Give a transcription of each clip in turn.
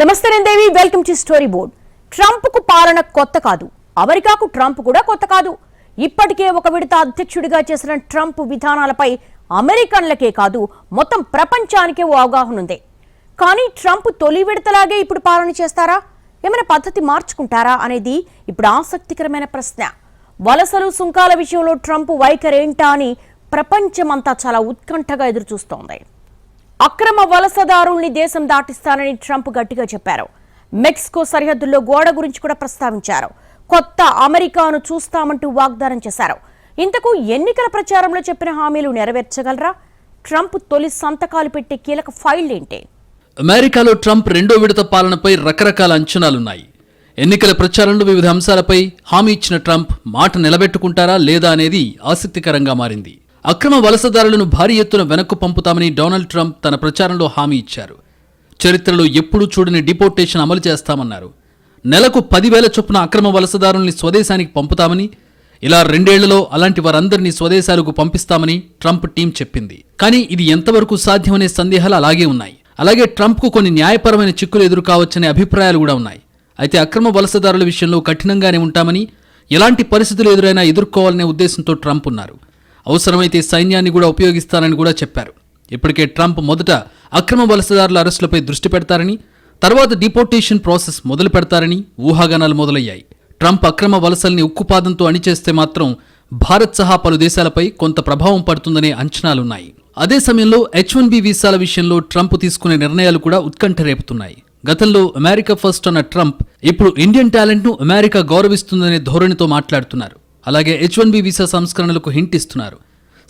నమస్తే Devi welcome to story board. ట్రంప్కు పాలన కొత్త కాదు. అమెరికాకు ట్రంప్ కూడా కొత్త కాదు. ఇప్పటికే ఒక విడత అధ్యక్షుడిగా చేసిన ట్రంప్ విధానాలపై అమెరికన్లకే కాదు మొత్తం ప్రపంచానికే ఓ అవగాహన ఉంది. కానీ ట్రంప్ తొలి విడతలాగే ఇప్పుడు పాలన చేస్తారా? ఏమైనా పద్ధతి మార్చుకుంటారా అనేది ఇప్పుడు ఆసక్తికరమైన ప్రశ్న. వలసలు సుంకాల విషయంలో ట్రంప్ వైఖరేంటా అని ప్రపంచమంతా చాలా ఉత్కంఠగా ఎదురుచూస్తోంది. అక్రమ వలసదారుల్ని దేశం దాటిస్తానని ట్రంప్ గట్టిగా చెప్పారు. మెక్సికో సరిహద్దుల్లో గోడ గురించి కూడా ప్రస్తావించారు. కొత్త అమెరికాను చూస్తామంటూ వాగ్దానం చేశారు. ఇంతకు ఎన్నికల ప్రచారంలో చెప్పిన హామీలు నెరవేర్చగలరా? ట్రంప్ తొలి సంతకాలు పెట్టే కీలక ఫైల్ ఏంటి? అమెరికాలో ట్రంప్ రెండో విడత పాలనపై రకరకాల అంచనాలున్నాయి. ఎన్నికల ప్రచారంలో వివిధ అంశాలపై హామీ ఇచ్చిన ట్రంప్ మాట నిలబెట్టుకుంటారా లేదా అనేది ఆసక్తికరంగా మారింది. అక్రమ వలసదారులను భారీ ఎత్తున వెనక్కు పంపుతామని డొనాల్డ్ ట్రంప్ తన ప్రచారంలో హామీ ఇచ్చారు. చరిత్రలో ఎప్పుడూ చూడని డిపోర్టేషన్ అమలు చేస్తామన్నారు. నెలకు పదివేల చొప్పున అక్రమ వలసదారుల్ని స్వదేశానికి పంపుతామని ఇలా రెండేళ్ళలో అలాంటి వారందరినీ స్వదేశాలకు పంపిస్తామని ట్రంప్ టీం చెప్పింది. కానీ ఇది ఎంతవరకు సాధ్యమనే సందేహాలు అలాగే ఉన్నాయి. అలాగే ట్రంప్కు కొన్ని న్యాయపరమైన చిక్కులు ఎదురు కావచ్చనే అభిప్రాయాలు కూడా ఉన్నాయి. అయితే అక్రమ వలసదారుల విషయంలో కఠినంగానే ఉంటామని ఎలాంటి పరిస్థితులు ఎదురైనా ఎదుర్కోవాలనే ఉద్దేశంతో ట్రంప్ ఉన్నారు. అవసరమైతే సైన్యాన్ని కూడా ఉపయోగిస్తానని కూడా చెప్పారు. ఇప్పటికే ట్రంప్ మొదట అక్రమ వలసదారుల అరెస్టులపై దృష్టి పెడతారని తర్వాత డిపోర్టేషన్ ప్రాసెస్ మొదలు పెడతారని ఊహాగానాలు మొదలయ్యాయి. ట్రంప్ అక్రమ వలసల్ని ఉక్కుపాదంతో అణిచేస్తే మాత్రం భారత్ సహా పలు దేశాలపై కొంత ప్రభావం పడుతుందనే అంచనాలున్నాయి. అదే సమయంలో హెచ్ వన్ బి వీసాల విషయంలో ట్రంప్ తీసుకునే నిర్ణయాలు కూడా ఉత్కంఠ రేపుతున్నాయి. గతంలో అమెరికా ఫస్ట్ అన్న ట్రంప్ ఇప్పుడు ఇండియన్ టాలెంట్ను అమెరికా గౌరవిస్తుందనే ధోరణితో మాట్లాడుతున్నారు. అలాగే హెచ్ వన్ బి వీసా సంస్కరణలకు హింట్ ఇస్తున్నారు.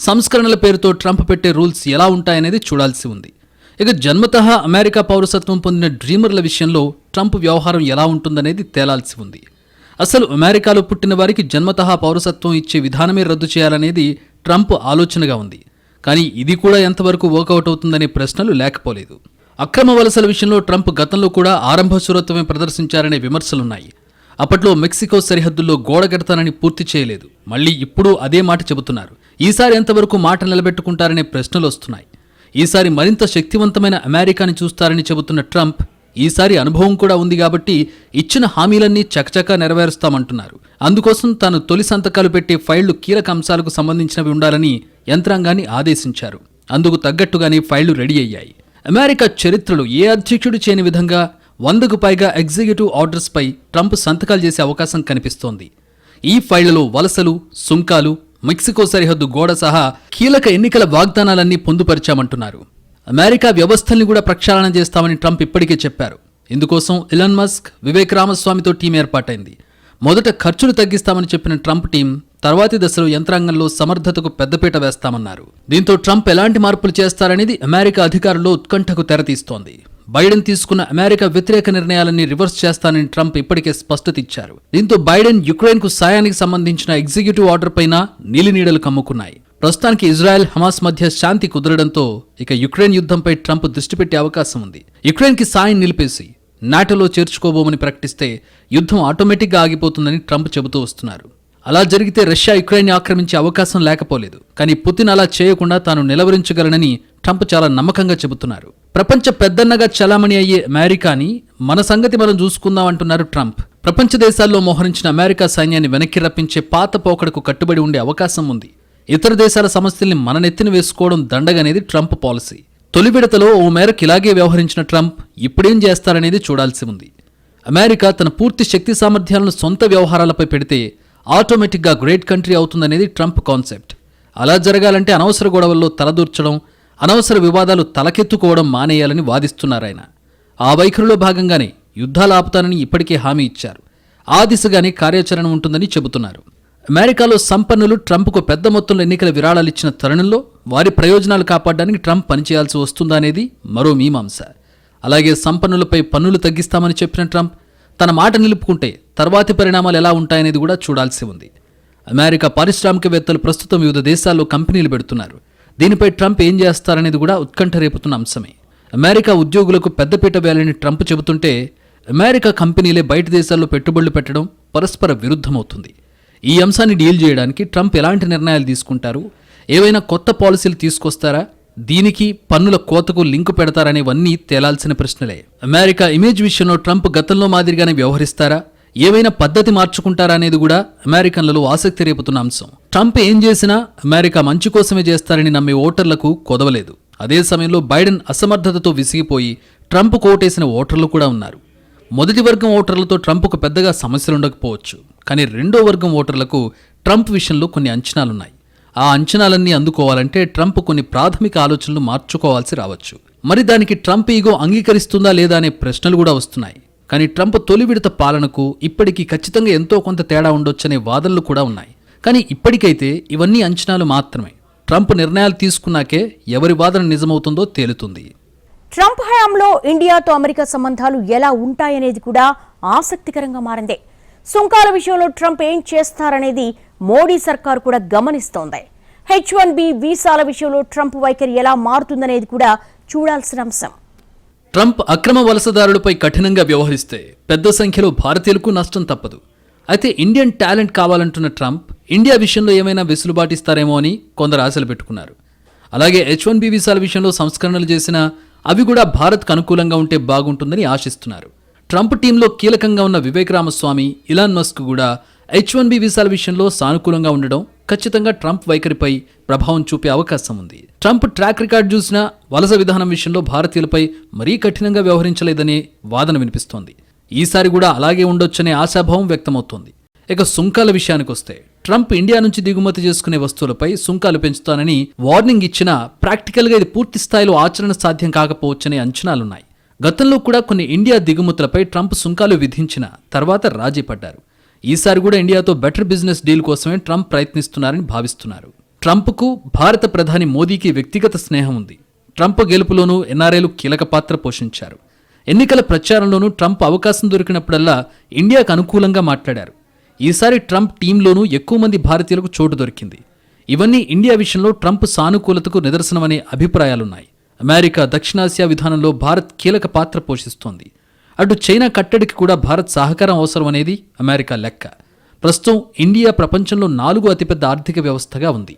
సంస్కరణల పేరుతో ట్రంప్ పెట్టే రూల్స్ ఎలా ఉంటాయనేది చూడాల్సి ఉంది. ఇక జన్మతః అమెరికా పౌరసత్వం పొందిన డ్రీమర్ల విషయంలో ట్రంప్ వ్యవహారం ఎలా ఉంటుందనేది తేలాల్సి ఉంది. అసలు అమెరికాలో పుట్టిన వారికి జన్మతః పౌరసత్వం ఇచ్చే విధానమే రద్దు చేయాలనేది ట్రంప్ ఆలోచనగా ఉంది. కానీ ఇది కూడా ఎంతవరకు వర్కౌట్ అవుతుందనే ప్రశ్నలు లేకపోలేదు. అక్రమ వలసల విషయంలో ట్రంప్ గతంలో కూడా ఆరంభ శూరత్వమే ప్రదర్శించారనే విమర్శలున్నాయి. అప్పట్లో మెక్సికో సరిహద్దుల్లో గోడ కడతానని పూర్తి చేయలేదు. మళ్ళీ ఇప్పుడు అదే మాట చెబుతున్నారు. ఈసారి ఎంతవరకు మాట నిలబెట్టుకుంటారనే ప్రశ్నలు వస్తున్నాయి. ఈసారి మరింత శక్తివంతమైన అమెరికాని చూస్తారని చెబుతున్న ట్రంప్ ఈసారి అనుభవం కూడా ఉంది కాబట్టి ఇచ్చిన హామీలన్నీ చకచకా నెరవేరుస్తామంటున్నారు. అందుకోసం తాను తొలి సంతకాలు పెట్టే ఫైళ్ళు కీలక అంశాలకు సంబంధించినవి ఉండాలని యంత్రాంగాన్ని ఆదేశించారు. అందుకు తగ్గట్టుగానే ఫైళ్ళు రెడీ అయ్యాయి. అమెరికా చరిత్రలో ఏ అధ్యక్షుడు చేయని విధంగా వందకు పైగా ఎగ్జిక్యూటివ్ ఆర్డర్స్పై ట్రంప్ సంతకాలు చేసే అవకాశం కనిపిస్తోంది. ఈ ఫైళ్ళలో వలసలు సుంకాలు మెక్సికో సరిహద్దు గోడ సహా కీలక ఎన్నికల వాగ్దానాలన్నీ పొందుపరిచామంటున్నారు. అమెరికా వ్యవస్థల్ని కూడా ప్రక్షాళన చేస్తామని ట్రంప్ ఇప్పటికే చెప్పారు. ఇందుకోసం ఇలన్ మస్క్ వివేక్ రామస్వామితో టీం ఏర్పాటైంది. మొదట ఖర్చులు తగ్గిస్తామని చెప్పిన ట్రంప్ టీం తర్వాతి దశలో యంత్రాంగంలో సమర్థతకు పెద్దపీట వేస్తామన్నారు. దీంతో ట్రంప్ ఎలాంటి మార్పులు చేస్తారనేది అమెరికా అధికారుల్లో ఉత్కంఠకు తెరతీస్తోంది. బైడెన్ తీసుకున్న అమెరికా వ్యతిరేక నిర్ణయాలన్నీ రివర్స్ చేస్తానని ట్రంప్ ఇప్పటికే స్పష్టత ఇచ్చారు. దీంతో బైడెన్ యుక్రెయిన్కు సాయానికి సంబంధించిన ఎగ్జిక్యూటివ్ ఆర్డర్ పైన నీలినీడలు కమ్ముకున్నాయి. ప్రస్తుతానికి ఇజ్రాయెల్ హమాస్ మధ్య శాంతి కుదరడంతో ఇక యుక్రెయిన్ యుద్ధంపై ట్రంప్ దృష్టి పెట్టే అవకాశం ఉంది. యుక్రెయిన్కి సాయం నిలిపేసి నాటోలో చేర్చుకోబోమని ప్రకటిస్తే యుద్ధం ఆటోమేటిక్గా ఆగిపోతుందని ట్రంప్ చెబుతూ వస్తున్నారు. అలా జరిగితే రష్యా యుక్రెయిన్ ఆక్రమించే అవకాశం లేకపోలేదు. కానీ పుతిన్ అలా చేయకుండా తాను నిలవరించగలనని ట్రంప్ చాలా నమ్మకంగా చెబుతున్నారు. ప్రపంచ పెద్దన్నగా చలామణి అయ్యే అమెరికాని మన సంగతి మనం చూసుకుందాం అంటున్నారు ట్రంప్. ప్రపంచ దేశాల్లో మోహరించిన అమెరికా సైన్యాన్ని వెనక్కి రప్పించే పాత పోకడకు కట్టుబడి ఉండే అవకాశం ఉంది. ఇతర దేశాల సమస్యల్ని మన నెత్తిన వేసుకోవడం దండగనేది ట్రంప్ పాలసీ. తొలి విడతలో ఓ మేరకు ఇలాగే వ్యవహరించిన ట్రంప్ ఇప్పుడేం చేస్తారనేది చూడాల్సి ఉంది. అమెరికా తన పూర్తి శక్తి సామర్థ్యాలను సొంత వ్యవహారాలపై పెడితే ఆటోమేటిక్గా గ్రేట్ కంట్రీ అవుతుందనేది ట్రంప్ కాన్సెప్ట్. అలా జరగాలంటే అనవసర గొడవల్లో తలదూర్చడం అనవసర వివాదాలు తలకెత్తుకోవడం మానేయాలని వాదిస్తున్నారాయన. ఆ వైఖరిలో భాగంగానే యుద్ధాలు ఆపుతానని ఇప్పటికే హామీ ఇచ్చారు. ఆ దిశగానే కార్యాచరణ ఉంటుందని చెబుతున్నారు. అమెరికాలో సంపన్నులు ట్రంప్కు పెద్ద మొత్తంలో ఎన్నికల విరాళాలు ఇచ్చిన తరుణంలో వారి ప్రయోజనాలు కాపాడడానికి ట్రంప్ పనిచేయాల్సి వస్తుందా అనేది మరో మీమాంస. అలాగే సంపన్నులపై పన్నులు తగ్గిస్తామని చెప్పిన ట్రంప్ తన మాట నిలుపుకుంటే తర్వాతి పరిణామాలు ఎలా ఉంటాయనేది కూడా చూడాల్సి ఉంది. అమెరికా పారిశ్రామికవేత్తలు ప్రస్తుతం వివిధ దేశాల్లో కంపెనీలు పెడుతున్నారు. దీనిపై ట్రంప్ ఏం చేస్తారనేది కూడా ఉత్కంఠ రేపుతున్న అంశమే. అమెరికా ఉద్యోగులకు పెద్దపీట వేయాలని ట్రంప్ చెబుతుంటే అమెరికా కంపెనీలే బయట దేశాల్లో పెట్టుబడులు పెట్టడం పరస్పర విరుద్ధమవుతుంది. ఈ అంశాన్ని డీల్ చేయడానికి ట్రంప్ ఎలాంటి నిర్ణయాలు తీసుకుంటారు? ఏవైనా కొత్త పాలసీలు తీసుకొస్తారా? దీనికి పన్నుల కోతకు లింకు పెడతారనేవన్నీ తేలాల్సిన ప్రశ్నలే. అమెరికా ఇమేజ్ విషయంలో ట్రంప్ గతంలో మాదిరిగానే వ్యవహరిస్తారా? ఏవైనా పద్ధతి మార్చుకుంటారా అనేది కూడా అమెరికన్లలో ఆసక్తి రేపుతున్న అంశం. ట్రంప్ ఏం చేసినా అమెరికా మంచి కోసమే చేస్తారని నమ్మే ఓటర్లకు కొదవలేదు. అదే సమయంలో బైడెన్ అసమర్థతతో విసిగిపోయి ట్రంప్ కోటేసిన ఓటర్లు కూడా ఉన్నారు. మొదటి వర్గం ఓటర్లతో ట్రంప్కు పెద్దగా సమస్యలు ఉండకపోవచ్చు. కానీ రెండో వర్గం ఓటర్లకు ట్రంప్ విషయంలో కొన్ని అంచనాలున్నాయి. ఆ అంచనాలన్నీ అందుకోవాలంటే ట్రంప్ కొన్ని ప్రాథమిక ఆలోచనలు మార్చుకోవాల్సి రావచ్చు. మరి దానికి ట్రంప్ ఈగో అంగీకరిస్తుందా లేదా అనే ప్రశ్నలు కూడా వస్తున్నాయి. కానీ ట్రంప్ తొలి విడత పాలనకు ఇప్పటికీ ఖచ్చితంగా ఎంతో కొంత తేడా ఉండొచ్చనే వాదనలు కూడా ఉన్నాయి. కానీ ఇప్పటికైతే ఇవన్నీ అంచనాలు మాత్రమే. ట్రంప్ నిర్ణయాలు తీసుకున్నాకే ఎవరి వాదన నిజమవుతుందో తేలుతుంది. ట్రంప్ హయాంలో ఇండియాతో అమెరికా సంబంధాలు ఎలా ఉంటాయనేది కూడా ఆసక్తికరంగా మారింది. సుంకాల విషయంలో ట్రంప్ ఏం చేస్తారనేది మోడీ సర్కార్ కూడా గమనిస్తోంది. హెచ్ వన్ బి వీసాల విషయంలో ట్రంప్ వైఖరి ఎలా మారుతుందనేది కూడా చూడాల్సిన అంశం. ట్రంప్ అక్రమ వలసదారులపై కఠినంగా వ్యవహరిస్తే పెద్ద సంఖ్యలో భారతీయులకు నష్టం తప్పదు. అయితే ఇండియన్ టాలెంట్ కావాలంటున్న ట్రంప్ ఇండియా విషయంలో ఏమైనా వెసులుబాటిస్తారేమో అని కొందరు ఆశలు పెట్టుకున్నారు. అలాగే హెచ్ వన్ బి వీసాల విషయంలో సంస్కరణలు చేసినా అవి కూడా భారత్కు అనుకూలంగా ఉంటే బాగుంటుందని ఆశిస్తున్నారు. ట్రంప్ టీంలో కీలకంగా ఉన్న వివేక్ రామస్వామి ఇలాన్ మస్క్ కూడా హెచ్ వన్ బి వీసాల విషయంలో సానుకూలంగా ఉండడం ఖచ్చితంగా ట్రంప్ వైఖరిపై ప్రభావం చూపే అవకాశం ఉంది. ట్రంప్ ట్రాక్ రికార్డ్ చూసినా వలస విధానం విషయంలో భారతీయులపై మరీ కఠినంగా వ్యవహరించలేదనే వాదన వినిపిస్తోంది. ఈసారి కూడా అలాగే ఉండొచ్చనే ఆశాభావం వ్యక్తమవుతోంది. ఇక సుంకాల విషయానికి వస్తే ట్రంప్ ఇండియా నుంచి దిగుమతి చేసుకునే వస్తువులపై సుంకాలు పెంచుతానని వార్నింగ్ ఇచ్చినా ప్రాక్టికల్గా ఇది పూర్తి స్థాయిలో ఆచరణ సాధ్యం కాకపోవచ్చనే అంచనాలున్నాయి. గతంలో కూడా కొన్ని ఇండియా దిగుమతులపై ట్రంప్ సుంకాలు విధించిన తర్వాత రాజీ పడ్డారు. ఈసారి కూడా ఇండియాతో బెటర్ బిజినెస్ డీల్ కోసమే ట్రంప్ ప్రయత్నిస్తున్నారని భావిస్తున్నారు. ట్రంప్కు భారత ప్రధాని మోదీకి వ్యక్తిగత స్నేహం ఉంది. ట్రంప్ గెలుపులోనూ ఎన్ఆర్ఐలు కీలక పాత్ర పోషించారు. ఎన్నికల ప్రచారంలోనూ ట్రంప్ అవకాశం దొరికినప్పుడల్లా ఇండియాకు అనుకూలంగా మాట్లాడారు. ఈసారి ట్రంప్ టీంలోనూ ఎక్కువ మంది భారతీయులకు చోటు దొరికింది. ఇవన్నీ ఇండియా విషయంలో ట్రంప్ సానుకూలతకు నిదర్శనమనే అభిప్రాయాలున్నాయి. అమెరికా దక్షిణాసియా విధానంలో భారత్ కీలక పాత్ర పోషిస్తోంది. అటు చైనా కట్టడికి కూడా భారత్ సహకారం అవసరం అనేది అమెరికా లెక్క. ప్రస్తుతం ఇండియా ప్రపంచంలో నాలుగో అతిపెద్ద ఆర్థిక వ్యవస్థగా ఉంది.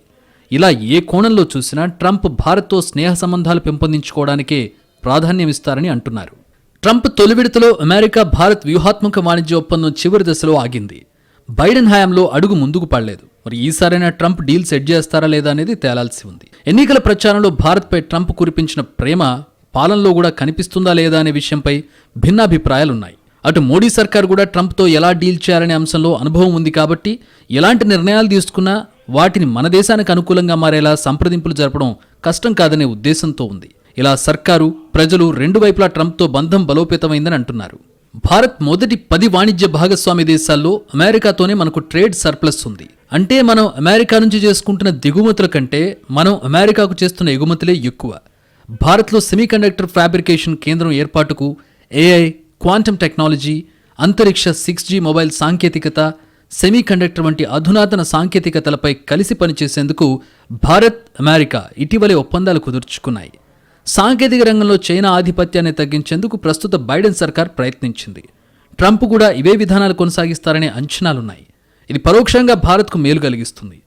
ఇలా ఏ కోణంలో చూసినా ట్రంప్ భారత్తో స్నేహ సంబంధాలు పెంపొందించుకోవడానికే ప్రాధాన్యమిస్తారని అంటున్నారు. ట్రంప్ తొలి విడతలో అమెరికా భారత్ వ్యూహాత్మక వాణిజ్య ఒప్పందం చివరి దశలో ఆగింది. బైడెన్ హయాంలో అడుగు ముందుకు పడలేదు. మరి ఈసారైనా ట్రంప్ డీల్ సెట్ చేస్తారా లేదా అనేది తేలాల్సి ఉంది. ఎన్నికల ప్రచారంలో భారత్పై ట్రంప్ కురిపించిన ప్రేమ పాలనలో కూడా కనిపిస్తుందా లేదా అనే విషయంపై భిన్నాభిప్రాయాలున్నాయి. అటు మోడీ సర్కార్ కూడా ట్రంప్తో ఎలా డీల్ చేయాలనే అంశంలో అనుభవం ఉంది కాబట్టి ఎలాంటి నిర్ణయాలు తీసుకున్నా వాటిని మన దేశానికి అనుకూలంగా మారేలా సంప్రదింపులు జరపడం కష్టం కాదనే ఉద్దేశంతో ఉంది. ఇలా సర్కారు ప్రజలు రెండు వైపులా ట్రంప్తో బంధం బలోపేతమైందని అంటున్నారు. భారత్ మొదటి పది వాణిజ్య భాగస్వామి దేశాల్లో అమెరికాతోనే మనకు ట్రేడ్ సర్ప్లస్ ఉంది. అంటే మనం అమెరికా నుంచి చేసుకుంటున్న దిగుమతుల కంటే మనం అమెరికాకు చేస్తున్న ఎగుమతులే ఎక్కువ. భారత్లో సెమీకండక్టర్ ఫ్యాబ్రికేషన్ కేంద్రం ఏర్పాటుకు ఏఐ క్వాంటమ్ టెక్నాలజీ అంతరిక్ష సిక్స్ జీ మొబైల్ సాంకేతికత సెమీకండక్టర్ వంటి అధునాతన సాంకేతికతలపై కలిసి పనిచేసేందుకు భారత్ అమెరికా ఇటీవలే ఒప్పందాలు కుదుర్చుకున్నాయి. సాంకేతిక రంగంలో చైనా ఆధిపత్యాన్ని తగ్గించేందుకు ప్రస్తుత బైడెన్ సర్కార్ ప్రయత్నించింది. ట్రంప్ కూడా ఇవే విధానాలు కొనసాగిస్తారనే అంచనాలున్నాయి. ఇది పరోక్షంగా భారత్కు మేలు కలిగిస్తుంది.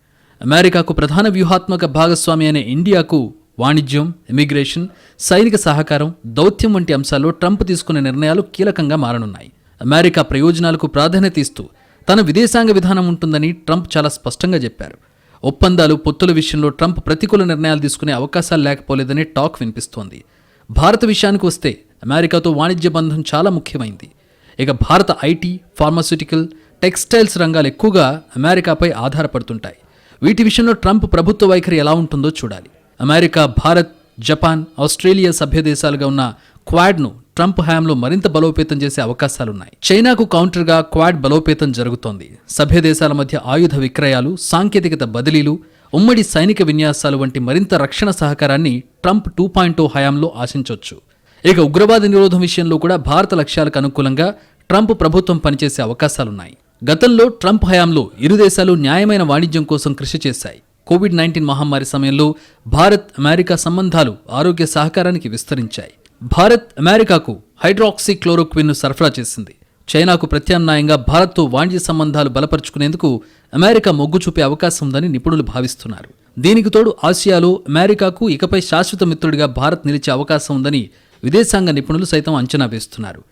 అమెరికాకు ప్రధాన వ్యూహాత్మక భాగస్వామి అయిన ఇండియాకు వాణిజ్యం ఇమిగ్రేషన్ సైనిక సహకారం దౌత్యం వంటి అంశాల్లో ట్రంప్ తీసుకునే నిర్ణయాలు కీలకంగా మారనున్నాయి. అమెరికా ప్రయోజనాలకు ప్రాధాన్యత ఇస్తూ తన విదేశాంగ విధానం ఉంటుందని ట్రంప్ చాలా స్పష్టంగా చెప్పారు. ఒప్పందాలు పొత్తుల విషయంలో ట్రంప్ ప్రతికూల నిర్ణయాలు తీసుకునే అవకాశాలు లేకపోలేదని టాక్ వినిపిస్తోంది. భారత విషయానికి వస్తే అమెరికాతో వాణిజ్య బంధం చాలా ముఖ్యమైంది. ఇక భారత ఐటీ ఫార్మాస్యూటికల్ టెక్స్టైల్స్ రంగాలు ఎక్కువగా అమెరికాపై ఆధారపడుతుంటాయి. వీటి విషయంలో ట్రంప్ ప్రభుత్వ వైఖరి ఎలా ఉంటుందో చూడాలి. అమెరికా భారత్ జపాన్ ఆస్ట్రేలియా సభ్య దేశాలుగా ఉన్న క్వాడ్ను ట్రంప్ హయాంలో మరింత బలోపేతం చేసే అవకాశాలున్నాయి. చైనాకు కౌంటర్గా క్వాడ్ బలోపేతం జరుగుతోంది. సభ్య దేశాల మధ్య ఆయుధ విక్రయాలు సాంకేతికత బదిలీలు ఉమ్మడి సైనిక విన్యాసాలు వంటి మరింత రక్షణ సహకారాన్ని ట్రంప్ టూ పాయింట్ హయాంలో ఆశించవచ్చు ఇక ఉగ్రవాద నిరోధం విషయంలో కూడా భారత లక్ష్యాలకు అనుకూలంగా ట్రంప్ ప్రభుత్వం పనిచేసే అవకాశాలున్నాయి. గతంలో ట్రంప్ హయాంలో ఇరు దేశాలు న్యాయమైన వాణిజ్యం కోసం కృషి చేశాయి. కోవిడ్ నైన్టీన్ మహమ్మారి సమయంలో భారత్ అమెరికా సంబంధాలు ఆరోగ్య సహకారానికి విస్తరించాయి. భారత్ అమెరికాకు హైడ్రాక్సిక్లోరోక్విన్ను సరఫరా చేసింది. చైనాకు ప్రత్యామ్నాయంగా భారత్తో వాణిజ్య సంబంధాలు బలపరుచుకునేందుకు అమెరికా మొగ్గు చూపే అవకాశం ఉందని నిపుణులు భావిస్తున్నారు. దీనికి తోడు ఆసియాలో అమెరికాకు ఇకపై శాశ్వత మిత్రుడిగా భారత్ నిలిచే అవకాశం ఉందని విదేశాంగ నిపుణులు సైతం అంచనా వేస్తున్నారు.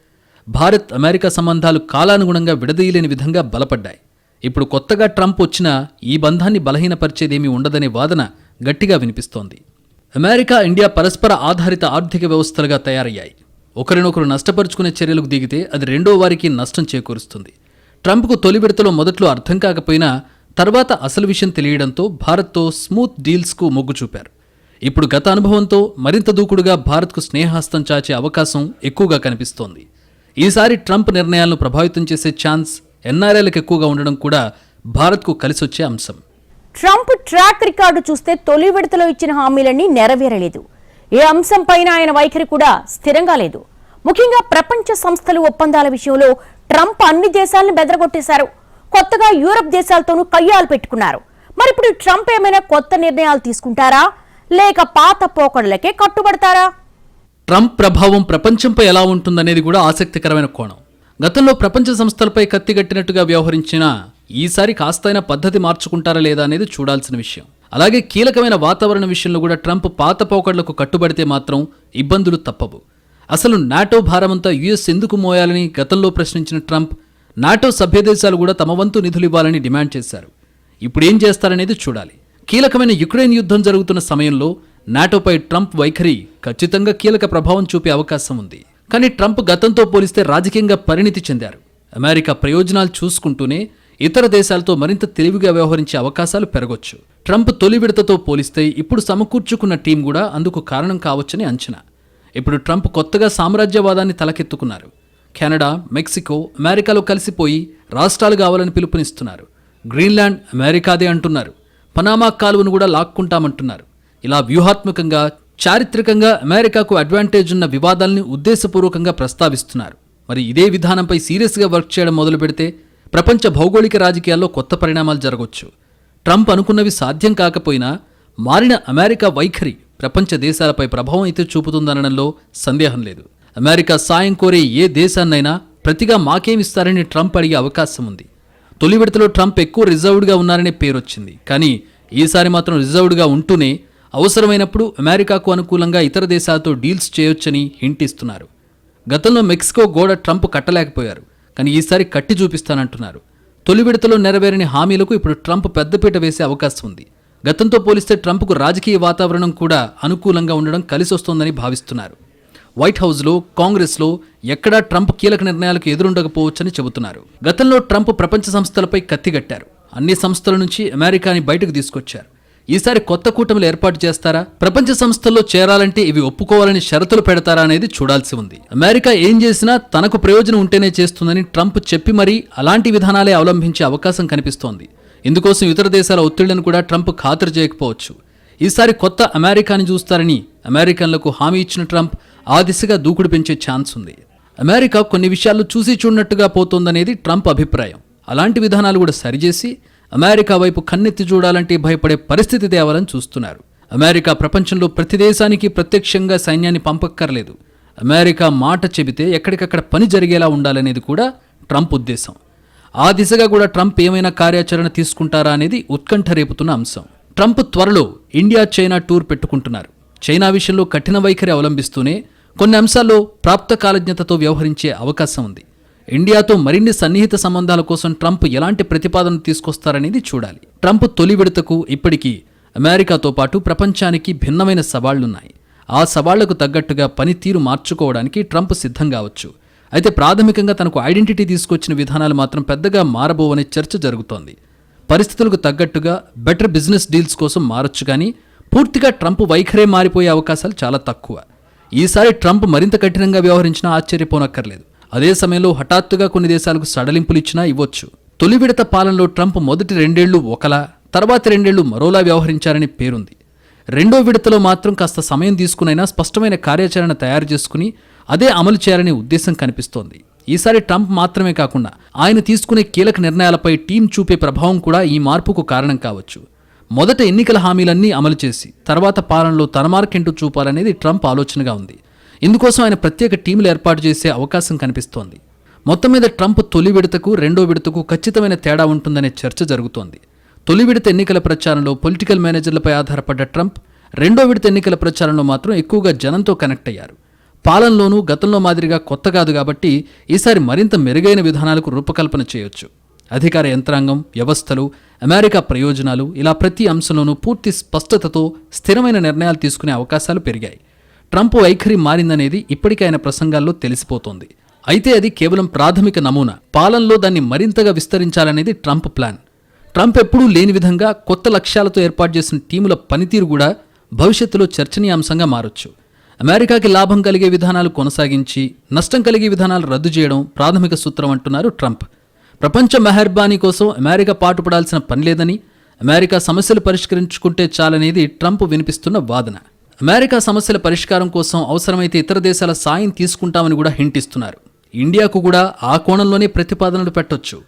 భారత్ అమెరికా సంబంధాలు కాలానుగుణంగా విడదీయలేని విధంగా బలపడ్డాయి. ఇప్పుడు కొత్తగా ట్రంప్ వచ్చినా ఈ బంధాన్ని బలహీనపరిచేదేమీ ఉండదనే వాదన గట్టిగా వినిపిస్తోంది. అమెరికా ఇండియా పరస్పర ఆధారిత ఆర్థిక వ్యవస్థలుగా తయారయ్యాయి. ఒకరినొకరు నష్టపరుచుకునే చర్యలకు దిగితే అది రెండో వారికి నష్టం చేకూరుస్తుంది. ట్రంప్కు తొలి విడతలో మొదట్లో అర్థం కాకపోయినా తర్వాత అసలు విషయం తెలియడంతో భారత్తో స్మూత్ డీల్స్కు మొగ్గు చూపారు. ఇప్పుడు గత అనుభవంతో మరింత దూకుడుగా భారత్కు స్నేహాస్తం చాచే అవకాశం ఎక్కువగా కనిపిస్తోంది. ఈసారి ట్రంప్ నిర్ణయాలను ప్రభావితం చేసే ఛాన్స్ ఎన్ఆర్ఐలకు ఎక్కువగా ఉండడం కూడా భారత్కు కలిసొచ్చే అంశం. ట్రంప్ ట్రాక్ రికార్డు చూస్తే తొలి విడతలో ఇచ్చిన హామీలన్నీ నెరవేరలేదు. ఏ అంశంపైన ఆయన వైఖరి కూడా స్థిరంగా లేదు. ముఖ్యంగా ప్రపంచ సంస్థలు ఒప్పందాల విషయంలో ట్రంప్ అన్ని దేశాలను బెదరగొట్టేశారు. కొత్తగా యూరప్ దేశాలతోనూ కయ్యాలు పెట్టుకున్నారు. మరి ఇప్పుడు ట్రంప్ ఏమైనా కొత్త నిర్ణయాలు తీసుకుంటారా? లేక పాత పోకడలకే కట్టుబడతారా? ట్రంప్ ప్రభావం ప్రపంచంపై ఎలా ఉంటుందనేది కూడా ఆసక్తికరమైన కోణం. గతంలో ప్రపంచ సంస్థలపై కత్తిగట్టినట్టుగా వ్యవహరించిన ఈసారి కాస్తైనా పద్ధతి మార్చుకుంటారా లేదా అనేది చూడాల్సిన విషయం. అలాగే కీలకమైన వాతావరణ విషయంలో కూడా ట్రంప్ పాత పోకడ్లకు కట్టుబడితే మాత్రం ఇబ్బందులు తప్పవు. అసలు నాటో భారమంతా యుఎస్ ఎందుకు మోయాలని గతంలో ప్రశ్నించిన ట్రంప్ నాటో సభ్యదేశాలు కూడా తమ వంతు నిధులు ఇవ్వాలని డిమాండ్ చేశారు. ఇప్పుడు ఏం చేస్తారనేది చూడాలి. కీలకమైన యుక్రెయిన్ యుద్ధం జరుగుతున్న సమయంలో నాటోపై ట్రంప్ వైఖరి ఖచ్చితంగా కీలక ప్రభావం చూపే అవకాశం ఉంది. కానీ ట్రంప్ గతంతో పోలిస్తే రాజకీయంగా పరిణితి చెందారు. అమెరికా ప్రయోజనాలు చూసుకుంటూనే ఇతర దేశాలతో మరింత తెలివిగా వ్యవహరించే అవకాశాలు పెరగొచ్చు. ట్రంప్ తొలి విడతతో పోలిస్తే ఇప్పుడు సమకూర్చుకున్న టీం కూడా అందుకు కారణం కావచ్చని అంచనా. ఇప్పుడు ట్రంప్ కొత్తగా సామ్రాజ్యవాదాన్ని తలకెత్తుకున్నారు. కెనడా మెక్సికో అమెరికాలో కలిసిపోయి రాష్ట్రాలు కావాలని పిలుపునిస్తున్నారు. గ్రీన్లాండ్ అమెరికాదే అంటున్నారు. పనామా కాలువను కూడా లాక్కుంటామంటున్నారు. ఇలా వ్యూహాత్మకంగా చారిత్రకంగా అమెరికాకు అడ్వాంటేజ్ ఉన్న వివాదాల్ని ఉద్దేశపూర్వకంగా ప్రస్తావిస్తున్నారు. మరి ఇదే విధానంపై సీరియస్గా వర్క్ చేయడం మొదలు పెడితే ప్రపంచ భౌగోళిక రాజకీయాల్లో కొత్త పరిణామాలు జరగవచ్చు ట్రంప్ అనుకున్నవి సాధ్యం కాకపోయినా మారిన అమెరికా వైఖరి ప్రపంచ దేశాలపై ప్రభావం అయితే చూపుతుందనడంలో సందేహం లేదు. అమెరికా సాయం కోరే ఏ దేశాన్నైనా ప్రతిగా మాకేమిస్తారని ట్రంప్ అడిగే అవకాశం ఉంది. తొలి విడతలో ట్రంప్ ఎక్కువ రిజర్వ్డ్గా ఉన్నారనే పేరొచ్చింది. కానీ ఈసారి మాత్రం రిజర్వ్డ్గా ఉంటూనే అవసరమైనప్పుడు అమెరికాకు అనుకూలంగా ఇతర దేశాలతో డీల్స్ చేయొచ్చని హింటిస్తున్నారు. గతంలో మెక్సికో గోడ ట్రంప్ కట్టలేకపోయారు. కానీ ఈసారి కట్టి చూపిస్తానంటున్నారు. తొలి విడతలో నెరవేరని హామీలకు ఇప్పుడు ట్రంప్ పెద్దపీట వేసే అవకాశం ఉంది. గతంతో పోలిస్తే ట్రంప్కు రాజకీయ వాతావరణం కూడా అనుకూలంగా ఉండడం కలిసొస్తోందని భావిస్తున్నారు. వైట్ హౌస్లో కాంగ్రెస్లో ఎక్కడా ట్రంప్ కీలక నిర్ణయాలకు ఎదురుండకపోవచ్చని చెబుతున్నారు. గతంలో ట్రంప్ ప్రపంచ సంస్థలపై కత్తిగట్టారు. అన్ని సంస్థల నుంచి అమెరికాని బయటకు తీసుకొచ్చారు. ఈసారి కొత్త కూటమిలు ఏర్పాటు చేస్తారా? ప్రపంచ సంస్థల్లో చేరాలంటే ఇవి ఒప్పుకోవాలని షరతులు పెడతారా అనేది చూడాల్సి ఉంది. అమెరికా ఏం చేసినా తనకు ప్రయోజనం ఉంటేనే చేస్తుందని ట్రంప్ చెప్పి మరీ అలాంటి విధానాలే అవలంబించే అవకాశం కనిపిస్తోంది. ఇందుకోసం ఇతర దేశాల ఒత్తిళ్ళను కూడా ట్రంప్ ఖాతరు చేయకపోవచ్చు. ఈసారి కొత్త అమెరికాని చూస్తారని అమెరికన్లకు హామీ ఇచ్చిన ట్రంప్ ఆ దిశగా దూకుడు పెంచే ఛాన్స్ ఉంది. అమెరికా కొన్ని విషయాలు చూసి చూడనట్టుగా పోతోందనేది ట్రంప్ అభిప్రాయం. అలాంటి విధానాలు కూడా సరిచేసి అమెరికా వైపు కన్నెత్తి చూడాలంటే భయపడే పరిస్థితి తేవాలని చూస్తున్నారు. అమెరికా ప్రపంచంలో ప్రతి దేశానికి ప్రత్యక్షంగా సైన్యాన్ని పంపక్కర్లేదు. అమెరికా మాట చెబితే ఎక్కడికక్కడ పని జరిగేలా ఉండాలనేది కూడా ట్రంప్ ఉద్దేశం. ఆ దిశగా కూడా ట్రంప్ ఏమైనా కార్యాచరణ తీసుకుంటారా అనేది ఉత్కంఠ రేపుతున్న అంశం. ట్రంప్ త్వరలో ఇండియా చైనా టూర్ పెట్టుకుంటున్నారు. చైనా విషయంలో కఠిన వైఖరి అవలంబిస్తూనే కొన్ని అంశాల్లో ప్రాప్త కాలజ్ఞతతో వ్యవహరించే అవకాశం ఉంది. ఇండియాతో మరిన్ని సన్నిహిత సంబంధాల కోసం ట్రంప్ ఎలాంటి ప్రతిపాదన తీసుకొస్తారనేది చూడాలి. ట్రంప్ తొలి విడతకు ఇప్పటికీ అమెరికాతో పాటు ప్రపంచానికి భిన్నమైన సవాళ్ళున్నాయి. ఆ సవాళ్ళకు తగ్గట్టుగా పనితీరు మార్చుకోవడానికి ట్రంప్ సిద్ధం కావచ్చు. అయితే ప్రాథమికంగా తనకు ఐడెంటిటీ తీసుకొచ్చిన విధానాలు మాత్రం పెద్దగా మారబోవనే చర్చ జరుగుతోంది. పరిస్థితులకు తగ్గట్టుగా బెటర్ బిజినెస్ డీల్స్ కోసం మారొచ్చు కానీ పూర్తిగా ట్రంప్ వైఖరే మారిపోయే అవకాశాలు చాలా తక్కువ. ఈసారి ట్రంప్ మరింత కఠినంగా వ్యవహరించినా ఆశ్చర్యపోనక్కర్లేదు. అదే సమయంలో హఠాత్తుగా కొన్ని దేశాలకు సడలింపులు ఇచ్చినా ఇవ్వొచ్చు. తొలి విడత పాలనలో ట్రంప్ మొదటి రెండేళ్ళు ఒకలా తర్వాతి రెండేళ్ళు మరోలా వ్యవహరించారని పేరుంది. రెండో విడతలో మాత్రం కాస్త సమయం తీసుకునైనా స్పష్టమైన కార్యాచరణ తయారు చేసుకుని అదే అమలు చేయాలనే ఉద్దేశం కనిపిస్తోంది. ఈసారి ట్రంప్ మాత్రమే కాకుండా ఆయన తీసుకునే కీలక నిర్ణయాలపై టీం చూపే ప్రభావం కూడా ఈ మార్పుకు కారణం కావచ్చు. మొదట ఎన్నికల హామీలన్నీ అమలు చేసి తర్వాత పాలనలో తన మార్కెంటు చూపాలనేది ట్రంప్ ఆలోచనగా ఉంది. ఇందుకోసం ఆయన ప్రత్యేక టీములు ఏర్పాటు చేసే అవకాశం కనిపిస్తోంది. మొత్తం మీద ట్రంప్ తొలి విడతకు రెండో విడతకు ఖచ్చితమైన తేడా ఉంటుందనే చర్చ జరుగుతోంది. తొలి విడత ఎన్నికల ప్రచారంలో పొలిటికల్ మేనేజర్లపై ఆధారపడ్డ ట్రంప్ రెండో విడత ఎన్నికల ప్రచారంలో మాత్రం ఎక్కువగా జనంతో కనెక్ట్ అయ్యారు. పాలనలోనూ గతంలో మాదిరిగా కొత్త కాదు కాబట్టి ఈసారి మరింత మెరుగైన విధానాలకు రూపకల్పన చేయొచ్చు. అధికార యంత్రాంగం వ్యవస్థలు అమెరికా ప్రయోజనాలు ఇలా ప్రతి అంశంలోనూ పూర్తి స్పష్టతతో స్థిరమైన నిర్ణయాలు తీసుకునే అవకాశాలు పెరిగాయి. ట్రంప్ వైఖరి మారిందనేది ఇప్పటికే ఆయన ప్రసంగాల్లో తెలిసిపోతోంది. అయితే అది కేవలం ప్రాథమిక నమూనా. పాలనలో దాన్ని మరింతగా విస్తరించాలనేది ట్రంప్ ప్లాన్. ట్రంప్ ఎప్పుడూ లేని విధంగా కొత్త లక్ష్యాలతో ఏర్పాటు చేసిన టీముల పనితీరు కూడా భవిష్యత్తులో చర్చనీయాంశంగా మారొచ్చు. అమెరికాకి లాభం కలిగే విధానాలు కొనసాగించి నష్టం కలిగే విధానాలు రద్దు చేయడం ప్రాథమిక సూత్రం అంటున్నారు ట్రంప్. ప్రపంచ మెహర్బానీ కోసం అమెరికా పాటుపడాల్సిన పని లేదని అమెరికా సమస్యలు పరిష్కరించుకుంటే చాలనేది ట్రంప్ వినిపిస్తున్న వాదన. అమెరికా సమస్యల పరిష్కారం కోసం అవసరమైతే ఇతర దేశాల సాయం తీసుకుంటామని కూడా హింటిస్తున్నారు. ఇండియాకు కూడా ఆ కోణంలోనే ప్రతిపాదనలు పెట్టొచ్చు.